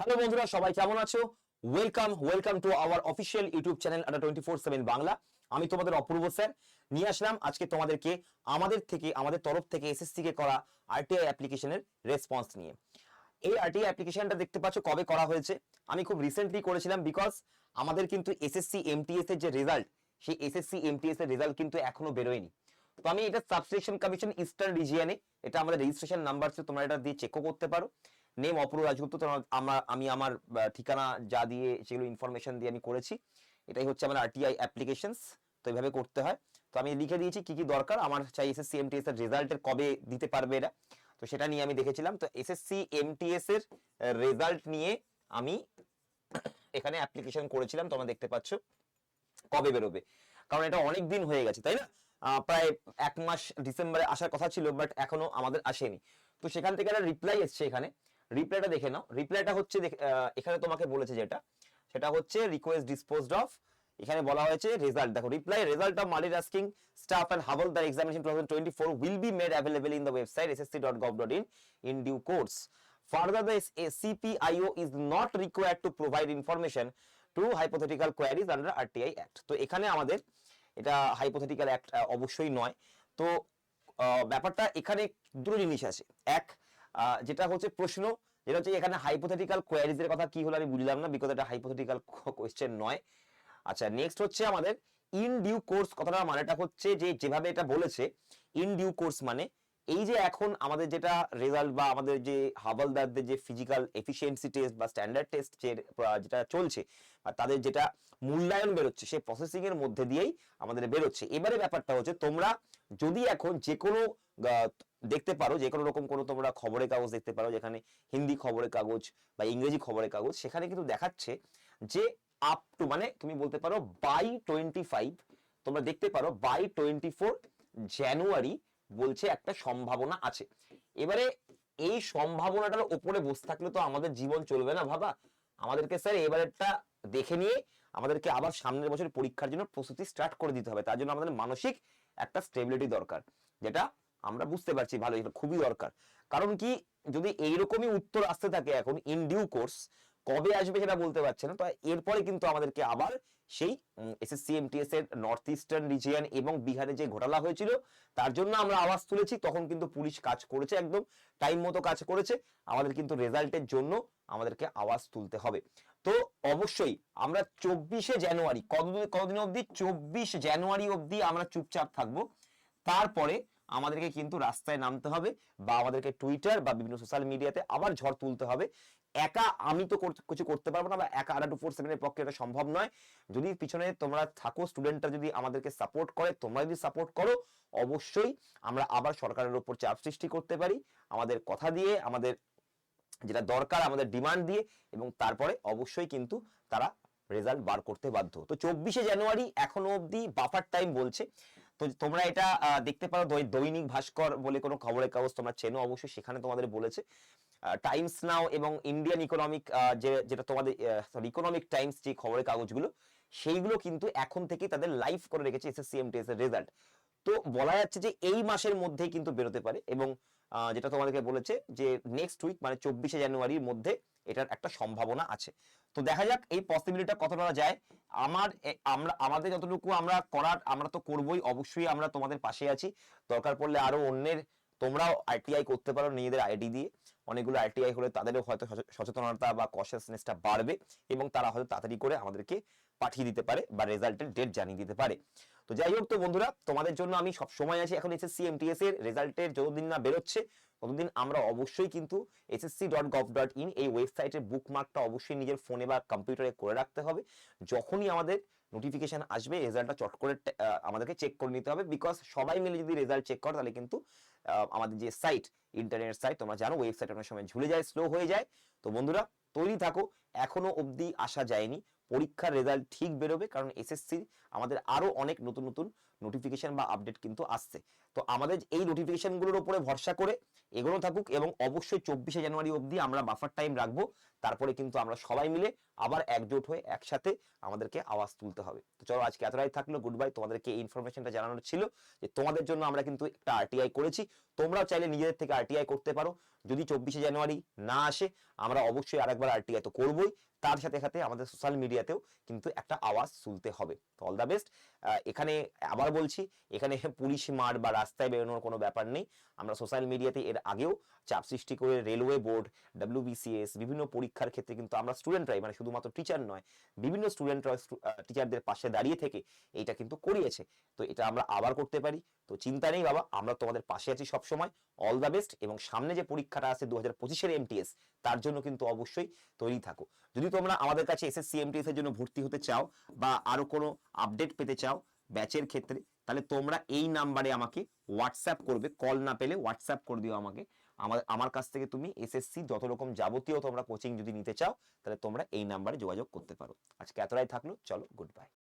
Hello বন্ধুরা, সবাই কেমন আছো? Welcome welcome to our official YouTube channel আটা টোয়েন্টি ফোর সেভেন বাংলা আমি তোমাদের অপূর্ব স্যার। নিয়ে আসলাম আজকে তোমাদেরকে আমাদের থেকে, আমাদের তরফ থেকে এসএসসি কে করা আরটিআই অ্যাপ্লিকেশনের রেসপন্স নিয়ে। এই আরটিআই অ্যাপ্লিকেশনটা দেখতে পাচ্ছ কবে করা হয়েছে? আমি খুব রিসেন্টলি করেছিলাম বিকজ আমাদের কিন্তু এসএসসি এমটিএস এর যে রেজাল্ট সেই এসএসসি এমটিএস এর রেজাল্ট কিন্তু এখনও বেরোয়নি। তো আমি এটা সাবস্টেশন কমিশন ইস্টার্ন রিজিয়নে এটা আমাদের রেজিস্ট্রেশন নাম্বার তোমরা এটা দিয়ে চেকও করতে পারো। নেম অপূর্ব রাজগুপ্ত তোমরা আমরা আমি আমার ঠিকানা যা দিয়ে সেগুলো ইনফরমেশন দিয়ে আমি করেছি, এটাই হচ্ছে আমার আরটিআই অ্যাপ্লিকেশনস তো এইভাবে করতে হয়। তো আমি লিখে দিয়েছি কি কি দরকার, আমার চাই এসএসসি এমটিএস এর রেজাল্টের কবে দিতে পারবে এরা। তো সেটা নিয়ে আমি দেখেছিলাম, তো এসএসসি এমটিএস এর রেজাল্ট নিয়ে আমি এখানে অ্যাপ্লিকেশন করেছিলাম, তোমরা দেখতে পাচ্ছ কবে বেরোবে। কারণ এটা অনেক দিন হয়ে গেছে, তাই না? প্রায় এক মাস ডিসেম্বরে আসার কথা ছিল বাট এখনও আমাদের আসেনি। তো সেখান থেকে একটা রিপ্লাই এসছে এখানে রিপ্লাইটা দেখে নাও। রিপ্লাইটা হচ্ছে এখানে তোমাকে বলেছে যেটা। সেটা হচ্ছে রিকোয়েস্ট ডিসপোজড অফ এখানে বলা হয়েছে রেজাল্ট দেখো reply result of multi tasking staff and havaldar examination two thousand twenty four will be made available in the website SSC dot gov dot in in due course Further, the CPIO is not required to provide information to hypothetical queries under RTI Act. তো এখানে আমাদের এটা hypothetical act অবশ্যই নয়। তো ব্যাপারটা এখানে দুটো জিনিস আছে। এক যেটা হচ্ছে প্রশ্ন, যেটা হচ্ছে এখানে হাইপোথেটিক্যাল কোয়ারিজ এর কথা কি হলো আমি বুঝলাম না বিকজ এটা হাইপোথেটিক্যাল কোয়েশ্চেন নয়। আচ্ছা নেক্সট হচ্ছে আমাদের ইন ডিউ কোর্স কথাটা মানেটা হচ্ছে যে, যেভাবে এটা বলেছে ইন ডিউ কোর্স মানে এই যে এখন আমাদের যেটা রেজাল্ট বা আমাদের যে হাওয়ালদারদের যে ফিজিক্যাল এফিসিয়েন্সি টেস্ট বা স্ট্যান্ডার্ড টেস্ট যেটা চলছে বা তাদের যেটা মূল্যায়ন বেরোচ্ছে, সেই প্রসেসিং এর মধ্যে দিয়েই আমাদের বেরোচ্ছে। এবারে ব্যাপারটা হচ্ছে তোমরা যদি এখন যে কোনো দেখতে পারো, যে কোনো রকম কোনো তোমরা খবরের কাগজ দেখতে পারো, যেখানে হিন্দি খবরের কাগজ বা ইংরেজি খবরের কাগজ, সেখানে কিন্তু দেখাচ্ছে যে আপ টু মানে তুমি বলতে পারো বাই টোয়েন্টি ফাইভ তোমরা দেখতে পারো বাই টোয়েন্টি ফোর জানুয়ারি বলছে একটা সম্ভাবনা আছে। এবারে এই সম্ভাবনাটার ওপরে বসে থাকলে তো আমাদের জীবন চলবে না ভাবা। আমাদেরকে স্যার এবারেরটা দেখে নিয়ে আমাদেরকে আবার সামনের বছর পরীক্ষার জন্য প্রস্তুতি স্টার্ট করে দিতে হবে। তার জন্য আমাদের মানসিক একটা স্টেবিলিটি দরকার, যেটা আমরা বুঝতে পারছি ভালো, এটা খুবই দরকার। কারণ কি, যদি এইরকমই উত্তর আসতে থাকে এখন ইন ডিউ কোর্স কবে আসবে সেটা বলতে পারছে না, তো এরপরে কিন্তু আমাদেরকে আবার সেই এসএসসি এমটিএস এর নর্থ ইস্টার্ন রিজিয়ন এবং বিহারে যে ঘোটালা হয়েছিল, তার জন্য আমরা আওয়াজ তুলেছি, তখন কিন্তু পুলিশ কাজ করেছে একদম টাইম মতো কাজ করেছে, আমাদের কিন্তু রেজাল্টের জন্য আমাদেরকে আওয়াজ তুলতে হবে। তো অবশ্যই আমরা চব্বিশে জানুয়ারি কতদিন কতদিন অবধি? চব্বিশ জানুয়ারি অবধি আমরা চুপচাপ থাকব। তারপরে আমাদেরকে কিন্তু রাস্তায় নামতে হবে বা আমাদেরকে টুইটার বা বিভিন্ন সোশ্যাল মিডিয়াতে আবার ঝড় তুলতে হবে। একা আমি তো কিছু করতে পারব না বা একা আড়া টু ফোর সেভেনের পক্ষে এটা সম্ভব নয়। যদি পিছনে তোমরা থাকো স্টুডেন্টরা যদি আমাদেরকে সাপোর্ট করে, তোমরা যদি সাপোর্ট করো, অবশ্যই আমরা আবার সরকারের উপর চাপ সৃষ্টি করতে পারি। আমাদের কথা দিয়ে, আমাদের যেটা দরকার, আমাদের ডিমান্ড দিয়ে এবং তারপরে অবশ্যই কিন্তু তারা রেজাল্ট বার করতে বাধ্য। তো চব্বিশে জানুয়ারি এখনও অবধি বাফার টাইম বলছে। তো তোমরা এটা দেখতে পারো দৈনিক ভাস্কর বলে কোনো খবরের কাগজ তোমরা চেনো অবশ্যই, সেখানে তোমাদের বলেছে। টাইমস নাও এবং ইন্ডিয়ান ইকোনমিক যে, যেটা তোমাদের ইকোনমিক টাইমস যে খবরের কাগজগুলো, সেইগুলো কিন্তু এখন থেকে তাদের লাইভ করে রেখেছে এসএসসি এমটিএস এর রেজাল্ট তো বলা যাচ্ছে যে এই মাসের মধ্যেই কিন্তু বেরোতে পারে এবং যেটা তোমাদেরকে বলেছে যে নেক্সট উইক মানে চব্বিশে জানুয়ারির মধ্যে এটার একটা সম্ভাবনা আছে। তো দেখা যাক এই পসিবিলিটা কতটা যায়। আমার আমরা, আমাদের যতটুকু আমরা করার, আমরা তো করবোই, অবশ্যই আমরা তোমাদের পাশে আছি। দরকার পড়লে আরও অন্যের তোমরাও আইটিআই করতে পারো নিজেদের আইডি দিয়ে। অনেকগুলো আইটিআই হলে তাদেরও হয়তো সচেতনতা বা কনসিয়াসনেসটা বাড়বে এবং তারা হয়তো তাড়াতাড়ি করে আমাদেরকে পাঠিয়ে দিতে পারে বা রেজাল্টের ডেট জানিয়ে দিতে পারে। তো যাই হোক তো বন্ধুরা, তোমাদের জন্য আমি সব সময় আছি। এখন এসএসসি এমটিএস এর রেজাল্টের যতদিন না বেরোচ্ছে, ততদিন আমরা অবশ্যই কিন্তু SSC dot gov dot in এই ওয়েবসাইটের বুকমার্কটা অবশ্যই নিজের ফোনে বা কম্পিউটারে করে রাখতে হবে। যখনই আমাদের নোটিফিকেশন আসবে রেজাল্টটা চট করে আমাদেরকে চেক করে নিতে হবে বিকজ সবাই মিলে যদি রেজাল্ট চেক করে, তাহলে কিন্তু আমাদের যে সাইট ইন্টারনেট সাইট তোমরা জানো ওয়েবসাইট অনেক সময় ঝুলে যায় স্লো হয়ে যায়। তো বন্ধুরা, তৈরি থাকো। এখনও অবধি আসা যায়নি। পরীক্ষার রেজাল্ট ঠিক বেরোবে, কারণ এসএসসি আমাদের আরও অনেক নতুন নতুন নোটিফিকেশন বা আপডেট কিন্তু আসছে। তো আমাদের এই নোটিফিকেশনগুলোর উপরে ভরসা করে এগোনো থাকুক এবং অবশ্যই চব্বিশে জানুয়ারি অবধি আমরা বাফার টাইম রাখব। তারপরে কিন্তু আমরা সবাই মিলে আবার একজোট হয়ে একসাথে আমাদেরকে আওয়াজ তুলতে হবে। তো চলো আজকে এতটাই থাকল গুড বাই তোমাদেরকে এই ইনফরমেশনটা জানানোর ছিল যে তোমাদের জন্য আমরা কিন্তু একটা আরটিআই করেছি। তোমরাও চাইলে নিজেদের থেকে আরটিআই করতে পারো। যদি চব্বিশে জানুয়ারি না আসে, আমরা অবশ্যই আরেকবার আরটিআই তো করবোই। তার সাথে সাথে আমাদের সোশ্যাল মিডিয়াতেও কিন্তু একটা আওয়াজ তুলতে হবে। তো অল দ্য বেস্ট এখানে আবার বলছি, এখানে পুলিশ মার বা রাস্তায় বেরোনোর কোনো ব্যাপার নেই। আমরা সোশ্যাল মিডিয়াতে এর আগেও চাপ সৃষ্টি করে রেলওয়ে বোর্ড ডাব্লিউবিসিএস বিভিন্ন পরীক্ষার ক্ষেত্রে কিন্তু আমরা স্টুডেন্টরাই মানে শুধুমাত্র টিচার নয়, বিভিন্ন স্টুডেন্টরা টিচারদের পাশে দাঁড়িয়ে থেকে এইটা কিন্তু করিয়েছে। তো এটা আমরা আবার করতে পারি। তো চিন্তা নেই বাবা, আমরা তোমাদের পাশে আছি সবসময়। অল দ্য বেস্ট এবং সামনে যে পরীক্ষাটা আছে দু হাজার পঁচিশের এমটিএস তার জন্য কিন্তু অবশ্যই তৈরি থাকো। যদি তোমরা আমাদের কাছে এসএসসি এমটিএস এর জন্য ভর্তি হতে চাও বা আরও কোনো আপডেট পেতে চাও ব্যাচের ক্ষেত্রে, তাহলে তোমরা এই নাম্বারে আমাকে হোয়াটসঅ্যাপ করবে কল না পেলে হোয়াটসঅ্যাপ করে দিও আমাকে। আমার আমার কাছ থেকে তুমি এসএসসি যত রকম যাবতীয় তোমরা কোচিং যদি নিতে চাও, তাহলে তোমরা এই নাম্বারে যোগাযোগ করতে পারো। আজকে এতটাই থাকল, চলো গুড বাই